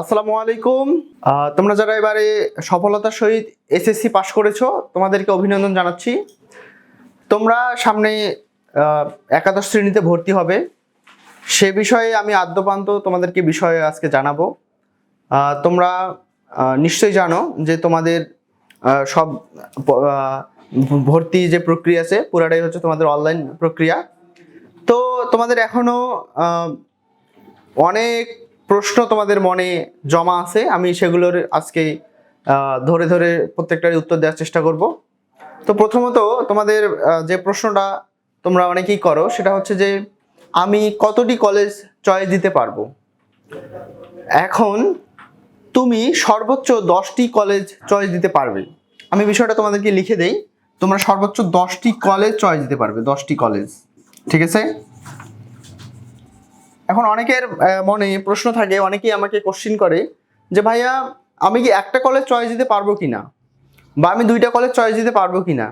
আসসালামু আলাইকুম। তোমরা যারা এবারে সফলতার সহিত এসএসসি পাশ করেছ তোমাদেরকে অভিনন্দন জানাচ্ছি। তোমরা সামনে একাদশ শ্রেণীতে ভর্তি হবে। সে বিষয়ে আমি আদ্যপান্ত তোমাদেরকে বিষয়ে আজকে জানাব। তোমরা নিশ্চয়ই জানো যে তোমাদের সব ভর্তি যে প্রক্রিয়া আছে পুরাটাই হচ্ছে তোমাদের অনলাইন প্রক্রিয়া। তো তোমাদের এখনও আহ, অনেক প্রশ্ন তোমাদের মনে জমা আছে, আমি সেগুলোর আজকে ধরে ধরে প্রত্যেকটারই উত্তর দেওয়ার চেষ্টা করব। তো প্রথমত তোমাদের যে প্রশ্নটা তোমরা অনেকেই করো, সেটা হচ্ছে যে, আমি কতটি কলেজ চয়েস দিতে পারব? এখন তুমি সর্বোচ্চ দশটি কলেজ চয়েস দিতে পারবে। আমি বিষয়টা তোমাদেরকে লিখে দেই, তোমরা সর্বোচ্চ দশটি কলেজ চয়েস দিতে পারবে, দশটি কলেজ ঠিক আছে? এখন অনেকের মনে প্রশ্ন থাকে, অনেকেই আমাকে কোশ্চিন করে যে, ভাইয়া, আমি কি একটা কলেজ চয়েস দিতে পারব কি না বা আমি দুইটা কলেজ চয়েস দিতে পারব কি না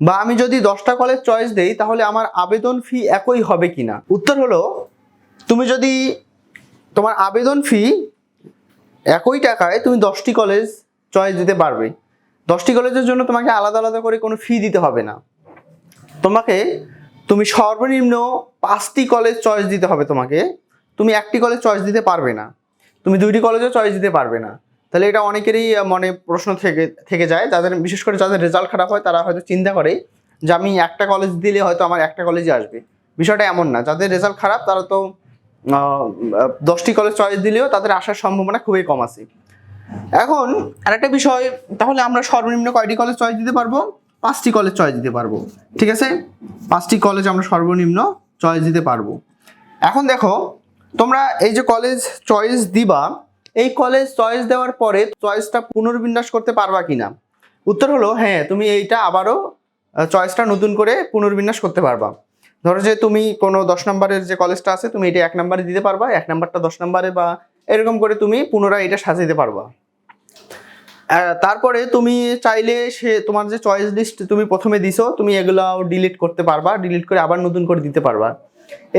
বা আমি যদি দশটা কলেজ চয়েস দেই, তাহলে আমার আবেদন ফি একই হবে কি না উত্তর হলো, তুমি যদি তোমার আবেদন ফি একই টাকায় তুমি দশটি কলেজ চয়েস দিতে পারবে। দশটি কলেজের জন্য তোমাকে আলাদা আলাদা করে কোনো ফি দিতে হবে না। তোমাকে তুমি সর্বনিম্ন পাঁচটি কলেজ চয়েস দিতে হবে তোমাকে। তুমি একটি কলেজ চয়েস দিতে পারবে না। তুমি দুইটি কলেজও চয়েস দিতে পারবে না। তাহলে এটা অনেকেরই মনে প্রশ্ন থেকে থেকে যায়। যাদের, বিশেষ করে যাদের রেজাল্ট খারাপ হয়, তারা হয়তো চিন্তা করে যে আমি একটা কলেজ দিলে হয়তো আমার একটা কলেজে আসবে। বিষয়টা এমন না। যাদের রেজাল্ট খারাপ, তারা তো দশটি কলেজ চয়েস দিলেও তাদের আসার সম্ভাবনা খুবই কম আছে। এখন আরেকটা বিষয়, তাহলে আমরা সর্বনিম্ন কয়টি কলেজ চয়েস দিতে পারব? পাঁচটি কলেজ চয়েস দিতে পারব, ঠিক আছে? পাঁচটি কলেজ আমরা সর্বনিম্ন চয়েস দিতে পারব। এখন দেখো, তোমরা এই যে কলেজ চয়েস দিবা, এই কলেজ চয়েস দেওয়ার পরে চয়েসটা পুনর্বিন্যাস করতে পারবা কিনা? উত্তর হলো হ্যাঁ তুমি এইটা আবারও চয়েসটা নতুন করে পুনর্বিন্যাস করতে পারবা। ধরো যে তুমি কোনো দশ নম্বরের যে কলেজটা আছে, তুমি এটা এক নম্বরে দিতে পারবা, এক নম্বরটা দশ নম্বরে বা এরকম করে তুমি পুনরায় এটা সাজাতে পারবা। তারপরে তুমি চাইলে সে তোমার যে চয়েস লিস্ট তুমি প্রথমে দিছো, তুমি এগুলাও ডিলিট করতে পারবা ডিলিট করে আবার নতুন করে দিতে পারবা।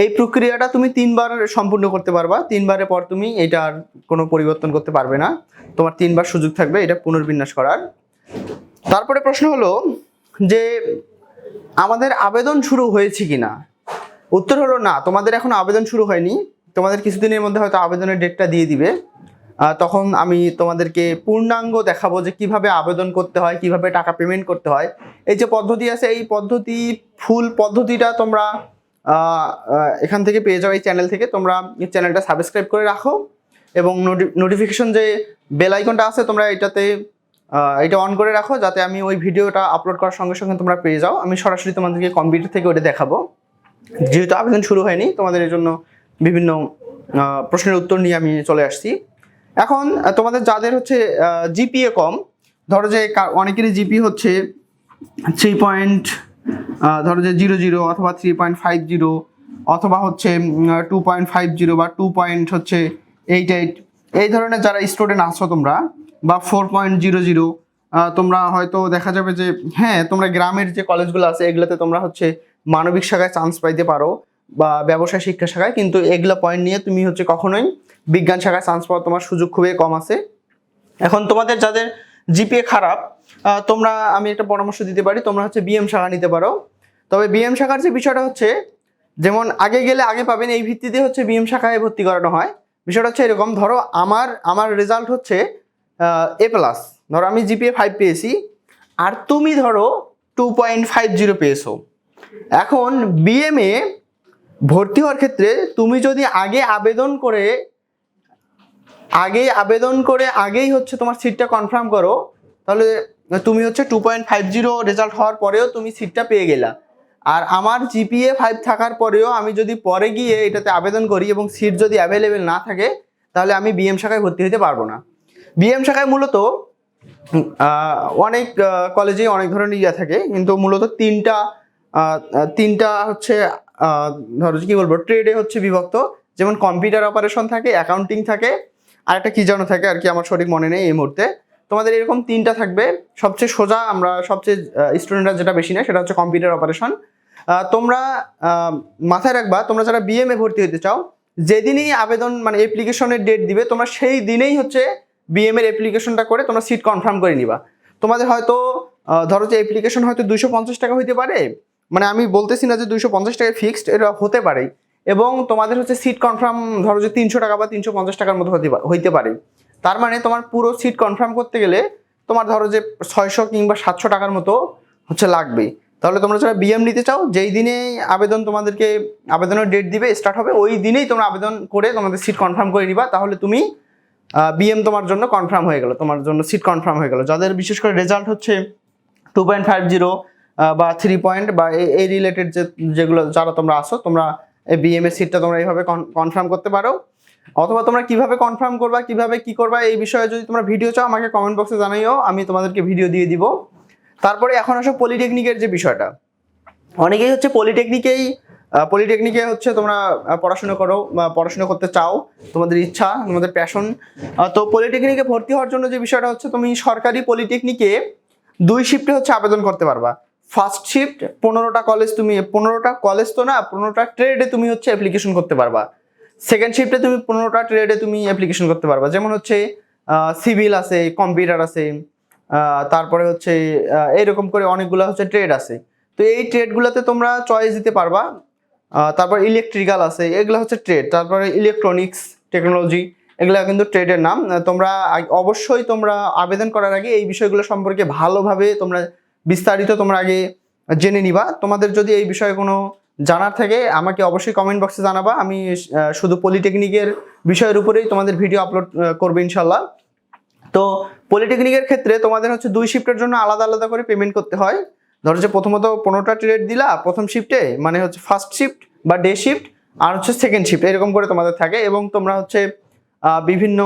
এই প্রক্রিয়াটা তুমি তিনবার সম্পূর্ণ করতে পারবা, তিনবারের পর তুমি এটার কোনো পরিবর্তন করতে পারবে না। তোমার তিনবার সুযোগ থাকবে এটা পুনর্বিন্যাস করার। তারপরে প্রশ্ন হলো যে, আমাদের আবেদন শুরু হয়েছে কি না উত্তর হলো না, তোমাদের এখন আবেদন শুরু হয়নি। তোমাদের কিছুদিনের মধ্যে হয়তো আবেদনের ডেটটা দিয়ে দিবে। তখন আমি তোমাদেরকে পূর্ণাঙ্গ দেখাবো যে কীভাবে আবেদন করতে হয়, কীভাবে টাকা পেমেন্ট করতে হয়। এই যে পদ্ধতি আছে, এই পদ্ধতি, ফুল পদ্ধতিটা তোমরা এখান থেকে পেয়ে যাও, এই চ্যানেল থেকে। তোমরা এই চ্যানেলটা সাবস্ক্রাইব করে রাখো এবং নোটিফিকেশন যে বেল আইকনটা আছে, তোমরা এটাতে এটা অন করে রাখো যাতে আমি ওই ভিডিওটা আপলোড করার সঙ্গে সঙ্গে তোমরা পেয়ে যাও। আমি সরাসরি তোমাদেরকে কম্পিউটার থেকে ওটা দেখাবো। যেহেতু আবেদন শুরু হয়নি, তোমাদের এর জন্য বিভিন্ন প্রশ্নের উত্তর নিয়ে আমি চলে আসছি। এখন তোমাদের যাদের হচ্ছে জিপিএ কম, ধরো যে অনেকেরই জিপি হচ্ছে থ্রি পয়েন্ট ধরো যে জিরো জিরো অথবা থ্রি পয়েন্ট ফাইভ জিরো অথবা হচ্ছে টু পয়েন্ট ফাইভ জিরো বা টু পয়েন্ট হচ্ছে এইট এইট এই ধরনের যারা স্টুডেন্ট আছো তোমরা, বা ফোর পয়েন্ট জিরো জিরো তোমরা হয়তো দেখা যাবে যে হ্যাঁ তোমরা গ্রামের যে কলেজগুলো আছে, এগুলোতে তোমরা হচ্ছে মানবিক শাখায় চান্স পাইতে পারো, বা ব্যবসায় শিক্ষা শাখায়, কিন্তু এগুলো পয়েন্ট নিয়ে তুমি হচ্ছে কখনোই বিজ্ঞান শাখায় চান্স পাওয়ার তোমার সুযোগ খুবই কম আছে। এখন তোমাদের যাদের জিপিএ খারাপ তোমরা, আমি একটা পরামর্শ দিতে পারি, তোমরা হচ্ছে বিএম শাখা নিতে পারো। তবে বিএম শাখার যে বিষয়টা হচ্ছে, যেমন আগে গেলে আগে পাবেন, এই ভিত্তিতে হচ্ছে বিএম শাখায় ভর্তি করানো হয়। বিষয়টা হচ্ছে এরকম, ধরো আমার আমার রেজাল্ট হচ্ছে এ প্লাস ধরো আমি জিপিএ ফাইভ পেয়েছি, আর তুমি ধরো টু পয়েন্ট ফাইভ জিরো পেয়েছ। এখন বিএমএ ভর্তি হওয়ার ক্ষেত্রে তুমি যদি আগে আবেদন করে আগেই আবেদন করে আগেই হচ্ছে তোমার সিটটা কনফার্ম করো। তাহলে তুমি হচ্ছে two point five zero result হওয়ার পরেও তুমি সিটটা পেয়ে গেলা। আর আমার জিপিএ ফাইভ থাকার পরেও আমি যদি পরে গিয়ে এটাতে আবেদন করি এবং সিট যদি অ্যাভেলেবেল না থাকে, তাহলে আমি বিএম শাখায় ভর্তি হতে পারব না। বিএম শাখায় মূলত অনেক কলেজে অনেক ধরনের ইয়ে থাকে, কিন্তু মূলত তিনটা তিনটা হচ্ছে ধরো কি বলব ট্রেডে হচ্ছে বিভক্ত। যেমন কম্পিউটার অপারেশন থাকে অ্যাকাউন্টিং থাকে আর একটা কি যেন থাকে আর কি আমার সঠিক মনে নেই এই মুহূর্তে। তোমাদের এরকম তিনটা থাকবে। সবচেয়ে সোজা আমরা সবচেয়ে স্টুডেন্টরা যেটা বেশি নেয় সেটা হচ্ছে কম্পিউটার অপারেশন তোমরা মাথায় রাখবা, তোমরা যারা বিএমএ ভর্তি হতে চাও, যেদিনই আবেদন মানে অ্যাপ্লিকেশনের ডেট দিবে, তোমরা সেই দিনেই হচ্ছে বিএম এর অ্যাপ্লিকেশনটা করে তোমরা সিট কনফার্ম করে নিবা। তোমাদের হয়তো ধরো যে অ্যাপ্লিকেশন হয়তো দুশো পঞ্চাশ টাকা হইতে পারে মানে আমি বলতেছি না যে দুশো পঞ্চাশ টাকা ফিক্সড এটা হতে পারে এবং তোমাদের হচ্ছে সিট কনফার্ম ধরো যে তিনশো টাকা বা তিনশো পঞ্চাশ টাকার মতো হতে হইতে পারে। তার মানে তোমার পুরো সিট কনফার্ম করতে গেলে তোমার ধরো যে ছয়শো কিংবা সাতশো টাকার মতো হচ্ছে লাগবে। তাহলে তোমরা যারা বিএম নিতে চাও, যেই দিনে আবেদন তোমাদেরকে আবেদনের ডেট দিবে স্টার্ট হবে, ওই দিনেই তোমরা আবেদন করে তোমাদের সিট কনফার্ম করে নিবা। তাহলে তুমি বিএম তোমার জন্য কনফার্ম হয়ে গেলো, তোমার জন্য সিট কনফার্ম হয়ে গেলো। যাদের বিশেষ করে রেজাল্ট হচ্ছে টু পয়েন্ট ফাইভ জিরো বা থ্রি পয়েন্ট বা এই- রিলেটেড যে, যেগুলো যারা তোমরা আসো তোমরা এই বিএম এর সিটটা তোমরা এইভাবে কনফার্ম করতে পারো। অথবা তোমরা কীভাবে কনফার্ম করবা, কীভাবে কি করবা, এই বিষয়ে যদি তোমরা ভিডিও চাও, আমাকে কমেন্ট বক্সে জানাইও, আমি তোমাদেরকে ভিডিও দিয়ে দিব। তারপরে এখন আসো পলিটেকনিকের যে বিষয়টা। অনেকেই হচ্ছে পলিটেকনিকেই পলিটেকনিকে হচ্ছে তোমরা পড়াশোনা করো বা পড়াশোনা করতে চাও, তোমাদের ইচ্ছা, তোমাদের প্যাশন তো পলিটেকনিকে ভর্তি হওয়ার জন্য যে বিষয়টা হচ্ছে, তুমি সরকারি পলিটেকনিকে দুই শিফটে হচ্ছে আবেদন করতে পারবা। ফার্স্ট শিফট, পনেরোটা কলেজ তুমি, পনেরোটা কলেজ তো না, পনেরোটা ট্রেডে তুমি হচ্ছে অ্যাপ্লিকেশন করতে পারবা। সেকেন্ড শিফটে তুমি পনেরোটা ট্রেডে তুমি অ্যাপ্লিকেশন করতে পারবা। যেমন হচ্ছে সিভিল আছে কম্পিউটার আছে তারপরে হচ্ছে এরকম করে অনেকগুলো হচ্ছে ট্রেড আছে। তো এই ট্রেডগুলোতে তোমরা চয়েস দিতে পারবা। তারপর ইলেকট্রিক্যাল আছে, এগুলো হচ্ছে ট্রেড তারপরে ইলেকট্রনিক্স টেকনোলজি এগুলো কিন্তু ট্রেডের নাম। তোমরা অবশ্যই তোমরা আবেদন করার আগে এই বিষয়গুলো সম্পর্কে ভালোভাবে তোমরা বিস্তারিত তোমরা আগে জেনে নিবা। তোমাদের যদি এই বিষয়ে কোনো জানার থাকে, আমাকে অবশ্যই কমেন্ট বক্সে জানাবা। আমি শুধু পলিটেকনিকের বিষয়ের উপরেই তোমাদের ভিডিও আপলোড করব ইনশাল্লাহ তো পলিটেকনিকের ক্ষেত্রে তোমাদের হচ্ছে দুই শিফটের জন্য আলাদা আলাদা করে পেমেন্ট করতে হয়। ধরো যে প্রথমত পনেরোটা ট্রেড দিলা প্রথম শিফটে মানে হচ্ছে ফার্স্ট শিফট বা ডে শিফট আর হচ্ছে সেকেন্ড শিফট এরকম করে তোমাদের থাকে। এবং তোমরা হচ্ছে বিভিন্ন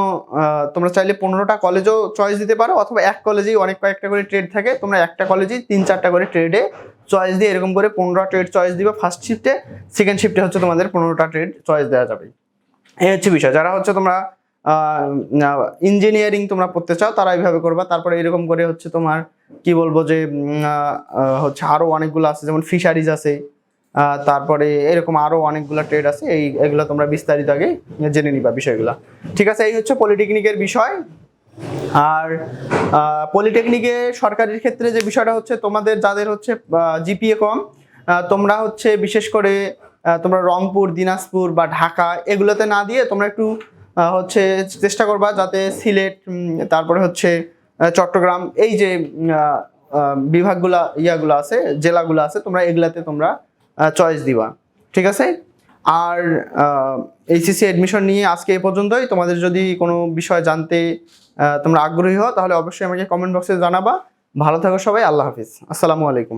তোমরা চাইলে পনেরোটা কলেজও চয়েস দিতে পারো, অথবা এক কলেজেই অনেক কয়েকটা করে ট্রেড থাকে। তোমরা একটা কলেজেই তিন চারটা করে ট্রেডে চয়েস দিয়ে এরকম করে পনেরোটা ট্রেড চয়েস দিবে। ফার্স্ট শিফটে সেকেন্ড শিফটে হচ্ছে তোমাদের পনেরোটা ট্রেড চয়েস দেওয়া যাবে। এই হচ্ছে বিষয়। যারা হচ্ছে তোমরা ইঞ্জিনিয়ারিং তোমরা পড়তে চাও, তারা এইভাবে করবা। তারপরে এরকম করে হচ্ছে তোমার, কি বলব যে হচ্ছে আরও অনেকগুলো আছে, যেমন ফিশারিজ আছে। তারপরে এরকম আরও অনেকগুলো ট্রেড আছে, এই এগুলো তোমরা বিস্তারিত আগে জেনে নিবা বিষয়গুলো। ঠিক আছে, এই হচ্ছে পলিটেকনিকের বিষয়। আর পলিটেকনিকে সরকারির ক্ষেত্রে যে বিষয়টা হচ্ছে, তোমাদের যাদের হচ্ছে জিপিএ কম তোমরা হচ্ছে বিশেষ করে তোমরা রংপুর, দিনাজপুর বা ঢাকা এগুলোতে না দিয়ে তোমরা একটু হচ্ছে চেষ্টা করবা যাতে সিলেট তারপরে হচ্ছে চট্টগ্রাম এই যে বিভাগগুলা, ইয়াগুলো আছে, জেলাগুলো আছে, তোমরা এগুলাতে তোমরা চয়েস দিবা, ঠিক আছে? আর এইচএসসি অ্যাডমিশন নিয়ে আজকে এ পর্যন্তই। তোমাদের যদি কোনো বিষয় জানতে তোমরা আগ্রহী হও, তাহলে অবশ্যই আমাকে কমেন্ট বক্সে জানাবা। ভালো থাকো সবাই, আল্লাহ হাফিজ। আসসালামু আলাইকুম।